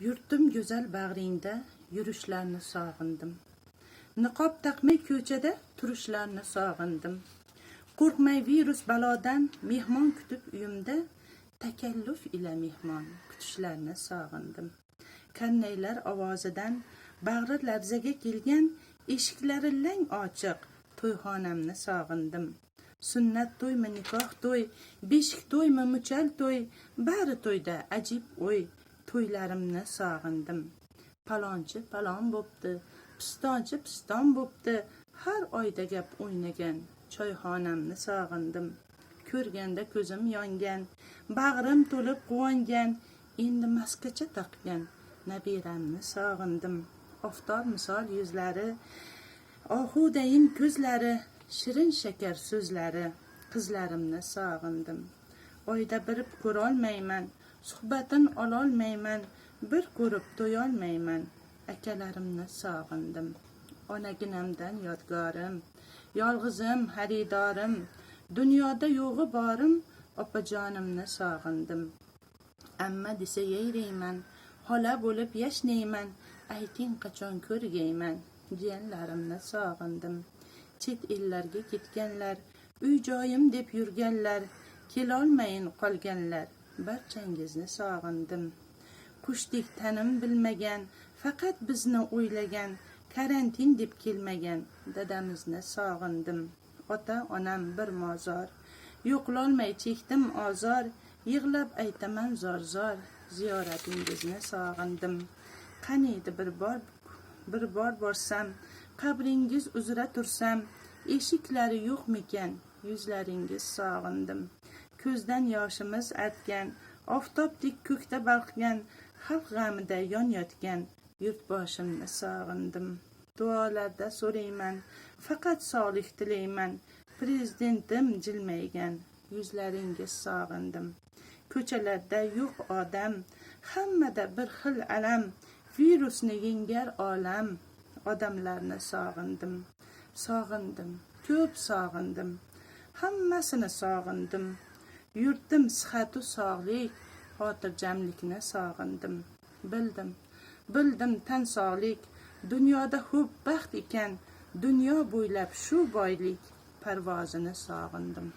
Yurtim go'zal bag'ringda yurishlarni sog'indim. Niqob taqmay ko'chada turishlarni sog'indim. Qo'rqmay virus balodan mehmon kutib uyimda takalluf ila mehmon kutishlarni sog'indim. Kannaylar ovozidan bag'ri larzaga kelgan eshiklari lang ochiq to'yxonamni sog'indim. Sunnat to'ymi, nikoh to'y, beshik to'ymi, muchal to'y, bari to'yda ajib o'y, to'ylarimni sog'indim. Palonchi palon bo'pti, pistonchi piston bo'pti, har oyda gap o'ynagan choyxonamni sog'indim. Ko'rganda ko'zim yongan, bag'rim to'lib quvongan, endi maskacha taqgan nabiramni sog'indim. Oftob misol yuzlari, ohudayin ko'zlari, shirin shakar so'zlari, qizlarimni sog'indim. Oyda bir ko'rolmayman, suhbatin ololmayman, bir ko'rib to'yolmayman, akalarimni sog'indim. Onaginamdan yodgorim, yolg'izim, xaridorim, dunyoda yo'g'i borim, opajonimni sog'indim. Amma desa yayrayman, xola bo'lib yashnayman, ayting qachon ko'rgayman, jiyanlarimni sog'indim. Chet ellarga ketganlar, uy joyim deb yurganlar, kelolmayin qolganlar, barchangizni sog'indim. Qushdek tanim bilmagan, faqat bizni o'ylagan, karantin deb kelmagan dadamizni sog'indim. Ota onam bir mozor, yo'qlolmay chekdim ozor, yig'lab aytaman zor zor, ziyoratingizni sog'indim. Qaniydi bir bor bir bor borsam, qabringiz uzra tursam, eshiklari yo'qmikan, yuzlaringiz sog'indim. Ko'zdan yoshimiz artgan oftobdek ko'kda balqgan, xalq g'amida yonayotgan yurtboshimni sog'indim. Duolarda so'rayman, faqat sog'lik tilayman. Prezidentim jilmaygan, yuzlaringiz sog'indim. Ko'chalarda yo'q odam, hammada bir xil alam, virusni yengar olam. Odamlarni sog'indim, sog'indim, ko'p sog'indim. Hammasini sog'indim. Yurtim sihhatu sog'lik, xotirjamlikni sog'indim. Bildim, bildim tan sog'lik, dunyoda ko'p baxt ekan, dunyo bo'ylab shu boylik parvozini sog'indim.